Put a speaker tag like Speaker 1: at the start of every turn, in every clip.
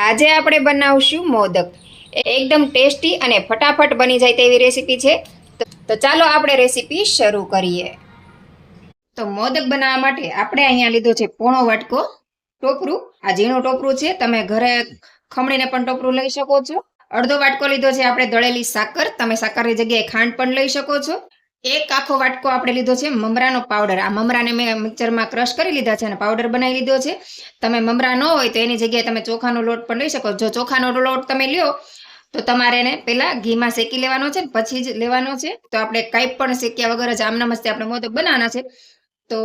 Speaker 1: આજે આપણે બનાવશું મોદક. એકદમ ટેસ્ટી અને ફટાફટ બની જાય તેવી રેસીપી છે. તો- ચાલો આપણે રેસીપી શરૂ કરીએ. તો મોદક બનાવવા માટે આપણે અહીંયા લીધો છે પોણો વાટકો ટોપરું. આ ઝીણું ટોપરું છે. તમે ઘરે ખમણીને પણ ટોપરું લઈ શકો છો. અડધો વાટકો લીધો છે આપણે દળેલી સાકર. તમે સાકરની જગ્યાએ ખાંડ પણ લઈ શકો છો. એક આખો વાટકો આપણે લીધો છે મમરાનો પાવડર આ મમરાને મેં મિક્સરમાં ક્રશ કરી લીધા છે અને પાવડર બનાવી લીધો છે. તમે મમરા ન હોય તો એની જગ્યાએ તમે ચોખાનો લોટ પણ લઈ શકો. જો ચોખાનો લોટ તમે લ્યો, તો તમારે એને પહેલાં ઘીમાં શેકી લેવાનો છે પછી જ લેવાનો છે. તો આપણે કંઈ પણ શેક્યા વગર જ આમના મસ્તે આપણે મોદક બનાવવાના છે. તો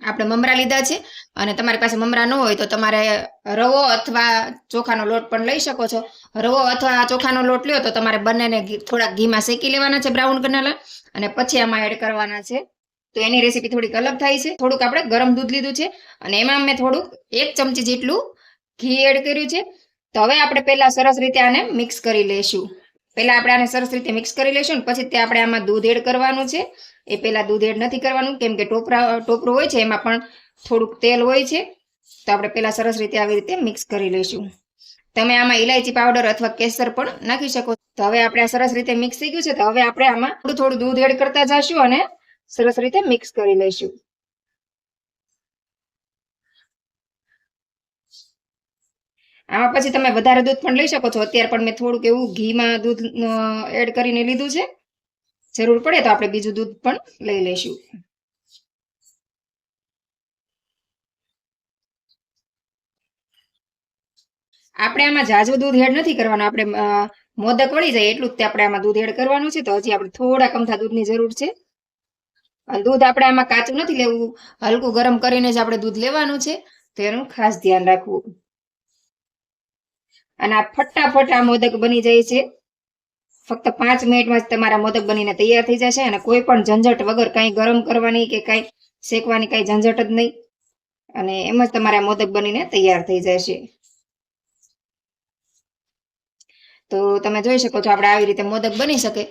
Speaker 1: આપણે મમરા લીધા છે અને તમારી પાસે મમરા ન હોય તો તમારે રવો અથવા ચોખાનો લોટ પણ લઈ શકો છો. રવો અથવા ચોખાનો લોટ લ્યો તો તમારે બંનેને થોડાક ઘીમાં શેકી લેવાના છે બ્રાઉન કલરના અને પછી આમાં એડ કરવાના છે. તો એની રેસીપી થોડીક અલગ થાય છે. થોડુંક આપણે ગરમ દૂધ લીધું છે અને એમાં મેં થોડુંક એક ચમચી જેટલું ઘી એડ કર્યું છે. તો હવે આપણે પહેલા સરસ રીતે આને મિક્સ કરી લઈશું. પહેલા આપણે આને સરસ રીતે મિક્સ કરી લઈશું ને પછી તે આપણે આમાં દૂધ એડ કરવાનું છે. એ પહેલાં દૂધ એડ નથી કરવાનું, કેમ કે ટોપરા, ટોપરું હોય છે, એમાં પણ થોડુંક તેલ હોય છે. તો આપણે પહેલાં સરસ રીતે આવી રીતે મિક્સ કરી લઈશું. તમે આમાં ઇલાયચી પાવડર અથવા કેસર પણ નાખી શકો તો હવે આપણે આ સરસ રીતે મિક્સ થઈ ગયું છે, તો હવે આપણે આમાં થોડું થોડું દૂધ એડ કરતા જશું અને સરસ રીતે મિક્સ કરી લઈશું. આમાં પછી તમે વધારે દૂધ પણ લઈ શકો છો. અત્યારે પણ મેં થોડુંક એવું ઘીમાં દૂધ એડ કરીને લીધું છે. જરૂર પડે તો આપણે બીજું દૂધ પણ લઈ લઈશું. આપણે આમાં જાજુ દૂધ એડ નથી કરવાનું. આપણે મોદક વળી જાય એટલું જ આપણે આમાં દૂધ એડ કરવાનું છે. તો હજી આપણે થોડા કમથા દૂધની જરૂર છે. દૂધ આપણે આમાં કાચું નથી લેવું. હલકું ગરમ કરીને જ આપણે દૂધ લેવાનું છે. તો એનું ખાસ ધ્યાન રાખવું. અને આ ફટાફટ આ મોદક બની જાય છે. ફક્ત પાંચ મિનિટમાં જ તમારા મોદક બનીને તૈયાર થઈ જશે અને કોઈ પણ ઝંઝટ વગર કાંઈ ગરમ કરવાની કે કાંઈ શેકવાની કાંઈ ઝંઝટ જ નહીં. અને એમ જ તમારા મોદક બનીને તૈયાર થઈ જશે. તો તમે જોઈ શકો છો આપણે આવી રીતે મોદક બની શકે.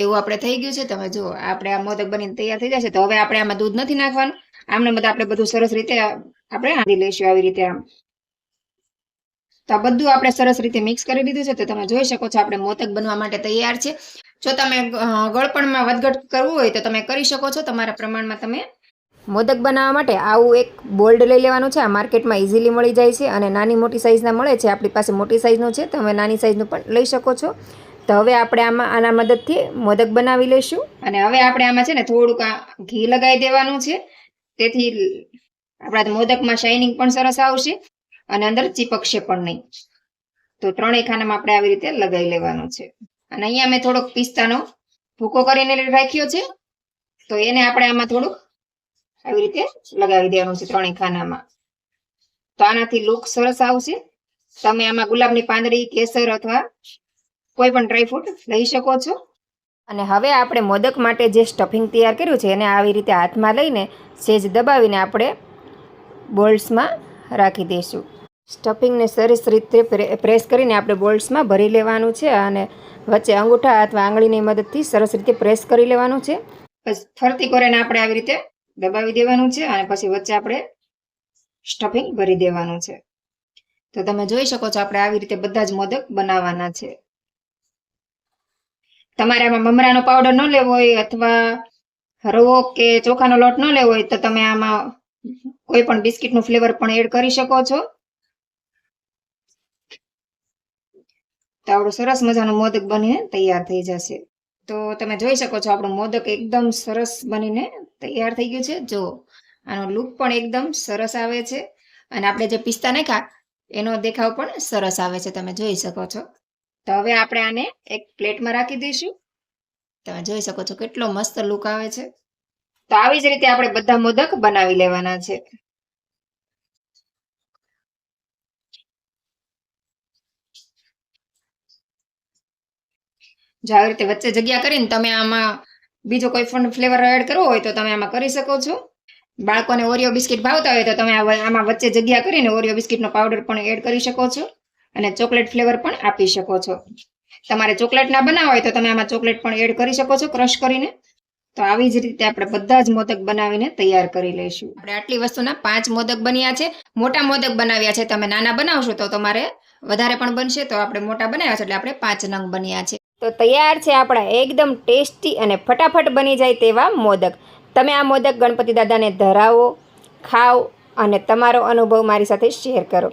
Speaker 1: એવું આપણે થઈ ગયું છે. તમે જો આપણે આ મોદક બનીને તૈયાર થઈ જશે. તો હવે આપણે આમાં દૂધ નથી નાખવાનું. આમને બધા આપણે બધું સરસ રીતે આપણે આંધી લઈશું આવી રીતે આમ. તો આ બધું આપણે સરસ રીતે મિક્સ કરી દીધું છે. તો તમે જોઈ શકો છો આપણે મોદક બનવા માટે તૈયાર છે. જો તમે ગળપણમાં વધઘટ કરવું હોય તો તમે કરી શકો છો. તમારા પ્રમાણમાં તમે મોદક બનાવવા માટે આવું એક બોલ્ડ લઈ લેવાનું છે. આ માર્કેટમાં ઇઝીલી મળી જાય છે અને નાની મોટી સાઇઝના મળે છે. આપણી પાસે મોટી સાઇઝનું છે. તમે નાની સાઇઝનું પણ લઈ શકો છો. તો હવે આપણે આમાં, આના મદદથી મોદક બનાવી લઈશું. અને હવે આપણે આમાં છે ને થોડુંક ઘી લગાવી દેવાનું છે. તેથી આપણા મોદકમાં શાઇનિંગ પણ સરસ આવશે. અને અંદર ચીપકશે પણ નહીં. તો ત્રણેય ખાનામાં આપણે આવી રીતે લગાવી લેવાનું છે. અને અહીંયા મેં થોડોક પિસ્તાનો ભૂકો કરીને રાખ્યો છે. તો એને આપણે આમાં થોડુંક આવી રીતે લગાવી દેવાનું છે ત્રણેય ખાનામાં. તો આનાથી લુક સરસ આવશે. તમે આમાં ગુલાબની પાંદડી, કેસર અથવા કોઈ પણ ડ્રાયફ્રૂટ લઈ શકો છો. અને હવે આપણે મોદક માટે જે સ્ટફિંગ તૈયાર કર્યું છે એને આવી રીતે હાથમાં લઈને સેજ દબાવીને આપણે બોલ્સમાં રાખી દઈશું. સ્ટફિંગને સરસ રીતે પ્રે- પ્રેસ કરીને આપણે બોલ્ટ્સમાં ભરી લેવાનું છે અને વચ્ચે અંગૂઠા અથવા આંગળીની મદદથી સરસ રીતે પ્રેસ કરી લેવાનું છે. પછી ફરતી કોરેને આપણે આવી રીતે દબાવી દેવાનું છે અને પછી વચ્ચે આપણે સ્ટફિંગ ભરી દેવાનું છે. તો તમે જોઈ શકો છો આપણે આવી રીતે બધા જ મોદક બનાવવાના છે. તમારે આમાં મમરાનો પાવડર ન લેવો હોય અથવા રવો કે ચોખાનો લોટ ન લેવો હોય તો તમે આમાં કોઈ પણ બિસ્કિટનું ફ્લેવર પણ એડ કરી શકો છો. તો આપણું સરસ મજાનું મોદક બનીને તૈયાર થઈ જશે. તો તમે જોઈ શકો છો આપણું મોદક એકદમ સરસ બનીને તૈયાર થઈ ગયું છે. જો, આનો લુક પણ એકદમ સરસ આવે છે. અને આપણે જે પિસ્તા નાખ્યા, એનો દેખાવ પણ સરસ આવે છે. તમે જોઈ શકો છો. તો હવે આપણે આને એક પ્લેટમાં રાખી દઈશું. તમે જોઈ શકો છો કેટલો મસ્ત લુક આવે છે. તો આવી જ રીતે આપણે બધા મોદક બનાવી લેવાના છે. જો આવી રીતે વચ્ચે જગ્યા કરીને તમે આમાં બીજો કોઈ પણ ફ્લેવર એડ કરવો હોય તો તમે આમાં કરી શકો છો. બાળકોને ઓરિયો બિસ્કિટ ભાવતા હોય તો તમે આમાં વચ્ચે જગ્યા કરીને ઓરિયો બિસ્કિટનો પાવડર પણ એડ કરી શકો છો અને ચોકલેટ ફ્લેવર પણ આપી શકો છો. તમારે ચોકલેટ ના બનાવવા હોય તો તમે આમાં ચોકલેટ પણ એડ કરી શકો છો ક્રશ કરીને. તો આવી જ રીતે આપણે બધા જ મોદક બનાવીને તૈયાર કરી લઈશું. આપણે આટલી વસ્તુના પાંચ મોદક બન્યા છે. મોટા મોદક બનાવ્યા છે, તમે નાના બનાવશો તો તમારે વધારે પણ બનશે. તો આપણે મોટા બનાવ્યા છે એટલે આપણે પાંચ નંગ બન્યા છે. તો તૈયાર છે આપણા એકદમ ટેસ્ટી અને ફટાફટ બની જાય તેવા મોદક. તમે આ મોદક ગણપતિ દાદાને ધરાવો, ખાઓ અને તમારો અનુભવ મારી સાથે શેર કરો.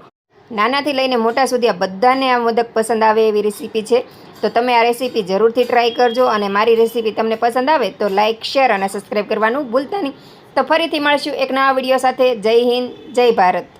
Speaker 1: નાનાથી લઈને મોટા સુધી આ બધાને આ મોદક પસંદ આવે એવી રેસીપી છે. તો તમે આ રેસીપી જરૂરથી ટ્રાય કરજો અને મારી રેસીપી તમને પસંદ આવે તો લાઇક શેર અને સબસ્ક્રાઈબ કરવાનું ભૂલતા નહીં. તો ફરીથી મળશું એક નવા વીડિયો સાથે. જય હિન્દ, જય ભારત.